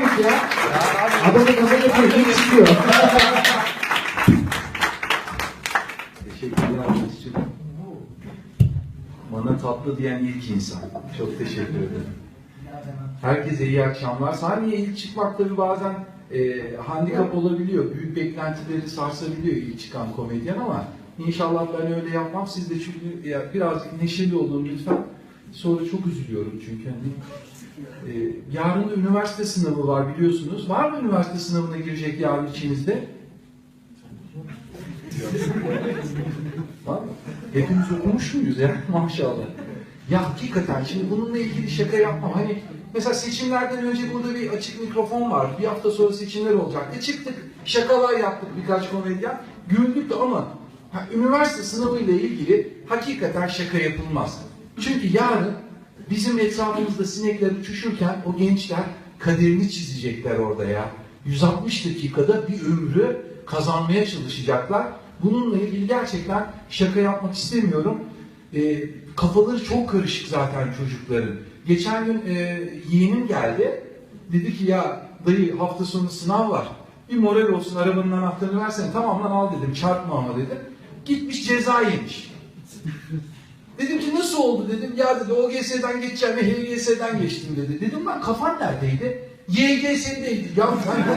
ya. Adamın kafada köşe çıkıyor. Teşekkürler Ahmetciğim. Bana tatlı diyen ilk insan. Çok teşekkür ederim. Herkese iyi akşamlar. Sahneye ilk çıkmak tabii bazen e, handikap olabiliyor. Büyük beklentileri sarsabiliyor ilk çıkan komedyen ama inşallah ben öyle yapmam. Siz de çünkü ya, birazcık neşeli olun lütfen. Sonra çok üzülüyorum çünkü hani e, yarın üniversite sınavı var biliyorsunuz. Var mı üniversite sınavına girecek yarın içinizde? Var mı? Hepimiz okumuş muyuz ya? Maşallah. Ya hakikaten şimdi bununla ilgili şaka yapmam. Hani mesela seçimlerden önce burada bir açık mikrofon var. Bir hafta sonra seçimler olacaktı. Çıktık, şakalar yaptık birkaç komedyen. Güldük de ama ha, üniversite sınavıyla ilgili hakikaten şaka yapılmaz. Çünkü yarın bizim etrafımızda sinekler uçuşurken o gençler kaderini çizecekler orada ya. 160 dakikada bir ömrü kazanmaya çalışacaklar. Bununla ilgili gerçekten şaka yapmak istemiyorum. E, kafaları çok karışık zaten çocukların. Geçen gün e, yeğenim geldi. Dedi ki ya dayı hafta sonu sınav var. Bir moral olsun arabanın anahtarını versene. Tamam lan al dedim çarpma ama dedim. Gitmiş ceza yemiş. Dedim ki nasıl oldu dedim. Ya dedi OGS'den geçeceğim ve HGS'den geçtim dedi. Dedim lan kafan neredeydi? YGS'deydi. Ya sen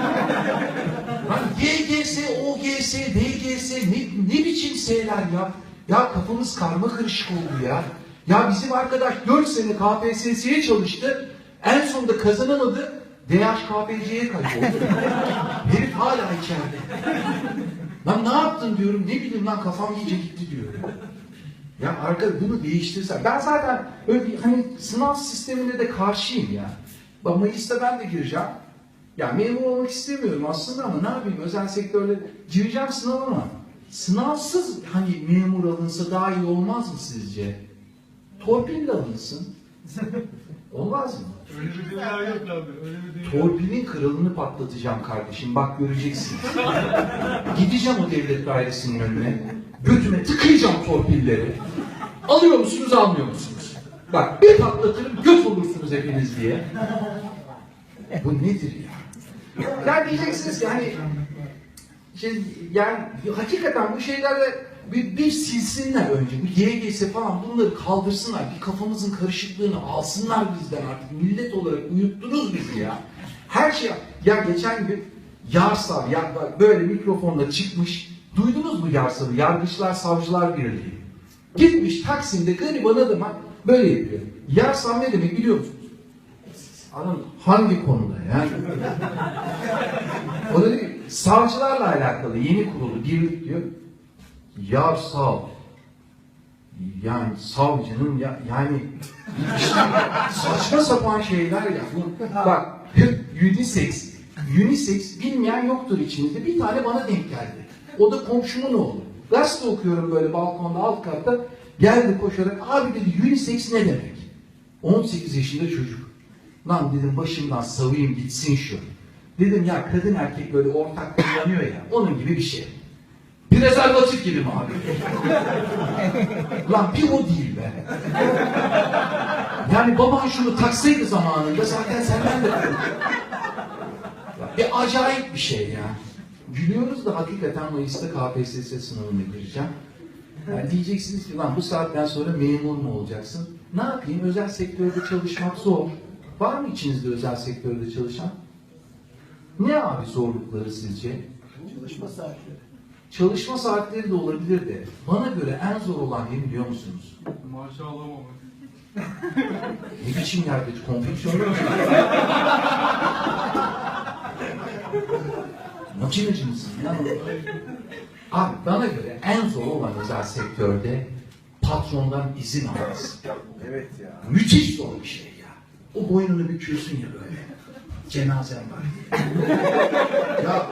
Lan YGS, OGS, DGS ne, ne biçim S'ler ya? Ya kafamız karma karışık oldu ya. Ya bizim arkadaş 4 sene KPSS'ye çalıştı. En sonunda kazanamadı. DHKPC'ye kayboldu. Herif hala içeride. Lan ne yaptın diyorum. Ne bileyim lan kafam iyice gitti diyorum. Ya arkadaş bunu değiştirsen. Ben zaten öyle bir hani sınav sistemine de karşıyım ya. Bak Mayıs'ta ben de gireceğim. Ya memur olmak istemiyorum aslında ama ne yapayım özel sektörde gireceğim sınava ama sınavsız hani memur alınsa daha iyi olmaz mı sizce? Torpille alınsın. Olmaz mı? Öyle bir dünya yok abi. Öyle bir dünya. Torpilin kralını patlatacağım kardeşim. Bak göreceksiniz. Gideceğim o devlet dairesinin önüne. Götüme tıkayacağım torpilleri. Alıyor musunuz almıyor musunuz? Bak bir patlatırım göt olursunuz hepiniz diye. Bu nedir ya? Ya diyeceksiniz ki hani şey, yani hakikaten bu şeylerle bir, bir silsinler önce. Bu YGS falan bunları kaldırsınlar. Bir kafamızın karışıklığını alsınlar bizden artık. Millet olarak uyuttunuz bizi ya. Her şey ya geçen gün Yarsal ya böyle mikrofonla çıkmış. Duydunuz mu Yarsal'ı? Yargıçlar Savcılar Birliği. Gitmiş Taksim'de gariban adama böyle yapıyor. Yarsal ne demek biliyor musunuz? Adam hangi konuda ya? o da diyor, savcılarla alakalı yeni kurulu birlik diyor. Ya sav. Yani savcının ya, yani işte saçma sapan şeyler ya. Bak unisex. Unisex bilmeyen yoktur içinizde. Bir tane bana denk geldi. O da komşumun oğlu. Gazete okuyorum böyle balkonda alt katta. Geldi koşarak abi dedi unisex ne demek? 18 yaşında çocuk. Lan dedim başımdan savayım gitsin şu. Dedim ya kadın erkek böyle ortak kullanıyor ya. Onun gibi bir şey. Prezervatif gibi mi abi? Lan bir o değil be. Yani baban şunu taksaydı zamanında zaten senden de Bir acayip bir şey ya. Gülüyoruz da hakikaten Mayıs'ta KPSS sınavına gireceğim. Yani diyeceksiniz ki lan bu saatten sonra memur mu olacaksın? Ne yapayım? Özel sektörde çalışmak zor. Var mı içinizde özel sektörde çalışan? Ne abi zorlukları sizce? Çalışma saatleri. Çalışma saatleri de olabilir de bana göre en zor olan ne biliyor musunuz? Maaşı alamamak. Ne biçim yerde konfeksiyonlar mı? Makineci misin ya? Abi bana göre en zor olan özel sektörde patrondan izin alması. Evet ya. Müthiş zor bir şey ya. O boynunu büküyorsun ya böyle. Cenazem var diye. ya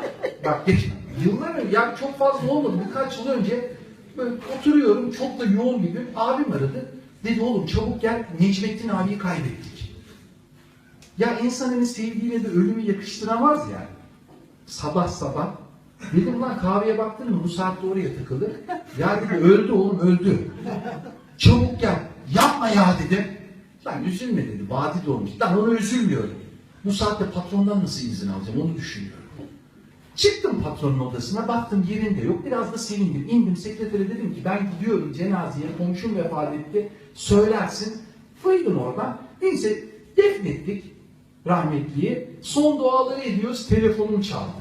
bak geç, yıllar önce, yani çok fazla olmadı. Birkaç yıl önce böyle oturuyorum çok da yoğun bir gün. Abim aradı. Dedi oğlum çabuk gel Necmettin abiyi kaybettik. Ya insan hani sevdiğine de ölümü yakıştıramaz ya. Sabah sabah. Dedim lan kahveye baktın mı bu saatte oraya takılır. Ya dedi öldü oğlum öldü. Çabuk gel. Yapma ya dedim. Lan üzülme dedi. Vadi dolmuş. Lan ona üzülmüyorum. Bu saatte patrondan nasıl izin alacağım onu düşünüyorum. Çıktım patronun odasına, baktım yerinde yok. Biraz da sevindim. İndim sekretere dedim ki ben gidiyorum cenazeye, komşum vefat etti. Söylersin. Fırdım oradan. Neyse defnettik rahmetliyi. Son duaları ediyoruz. Telefonum çaldı.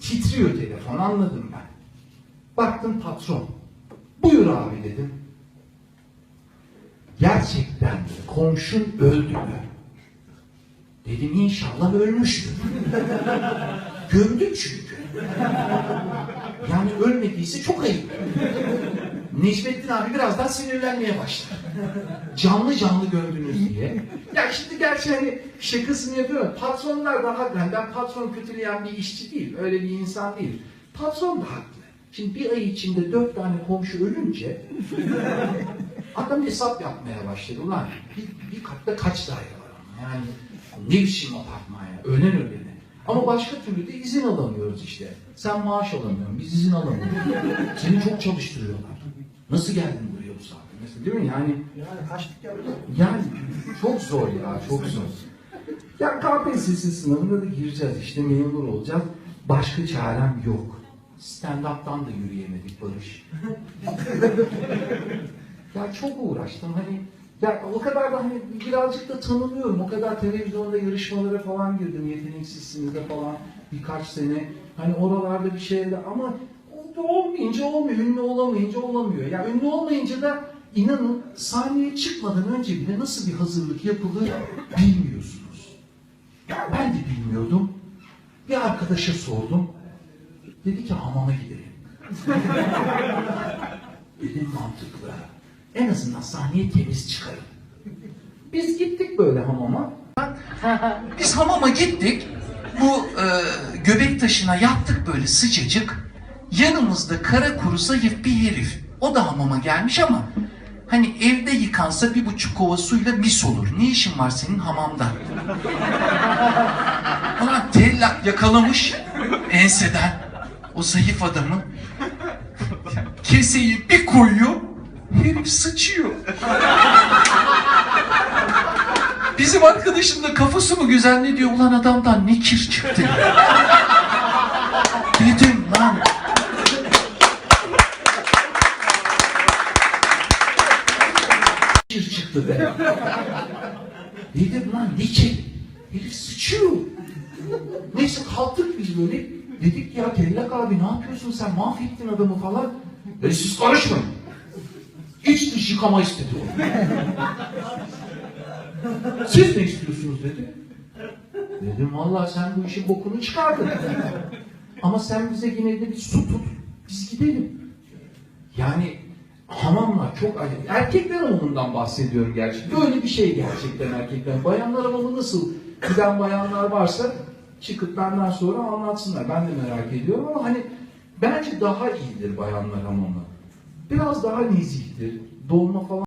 Titriyor telefon anladım ben. Baktım patron. Buyur abi dedim. Gerçekten komşun öldü mü? Dedim inşallah ölmüştür. Gömdük çünkü. Yani ölmediyse çok ayıp. Necmettin abi biraz daha sinirlenmeye başladı. Canlı canlı gömdünüz diye. Ya şimdi gerçi hani şakasını yapıyorum. Patronlar da haklı. Yani ben patron kötüleyen bir işçi değil. Öyle bir insan değil. Patron da haklı. Şimdi bir ay içinde dört tane komşu ölünce adam hesap yapmaya başladı. Ulan bir, bir katta kaç daire var ama yani ne biçim apartman ya. Ölen ölene. Ama başka türlü de izin alamıyoruz işte. Sen maaş alamıyorsun, biz izin alamıyoruz. Seni çok çalıştırıyorlar. Nasıl geldin buraya bu saatte? Mesela değil mi? Yani Yani kaçtık yaptık. yani çok zor ya, çok zor. Ya KPSS sınavına da gireceğiz işte, memur olacağız. Başka çarem yok. Stand-up'tan da yürüyemedik Barış. ya çok uğraştım hani ya o kadar da hani birazcık da tanınıyorum. O kadar televizyonda yarışmalara falan girdim. Yeteneksizsiniz falan birkaç sene. Hani oralarda bir şeyler ama olmayınca olmuyor. Ünlü olamayınca olamıyor. Ya ünlü olmayınca da inanın sahneye çıkmadan önce bile nasıl bir hazırlık yapılır bilmiyorsunuz. Ben de bilmiyordum. Bir arkadaşa sordum. Dedi ki hamama gidelim. Dedim mantıklı. En azından sahneye temiz çıkarım. Biz gittik böyle hamama. Biz hamama gittik. Bu e, göbek taşına yattık böyle sıcacık. Yanımızda kara kuru zayıf bir herif. O da hamama gelmiş ama hani evde yıkansa bir buçuk kova suyla mis olur. Ne işin var senin hamamda? Ulan tellak yakalamış enseden o zayıf adamı. Keseyi bir koyuyor, herif sıçıyor. Bizim arkadaşın da kafası mı güzel ne diyor? Ulan adamdan ne kir çıktı. Dedim lan. Kir çıktı be. Dedim lan kir? Herif sıçıyor. Neyse kalktık biz böyle. Dedik ya Tellak abi ne yapıyorsun sen mahvettin adamı falan. E siz karışmayın. İç dış yıkama istedi o. Siz ne istiyorsunuz dedi. Dedim vallahi sen bu işin bokunu çıkardın. Ama sen bize yine de bir su tut. Biz gidelim. Yani hamamlar çok acayip. Erkekler hamamından bahsediyorum gerçekten. Böyle bir şey gerçekten erkekler. Bayanlar hamamı nasıl? Giden bayanlar varsa çıkıp benden sonra anlatsınlar. Ben de merak ediyorum ama hani bence daha iyidir bayanlar hamamı. Biraz daha nezihtir. Dolma falan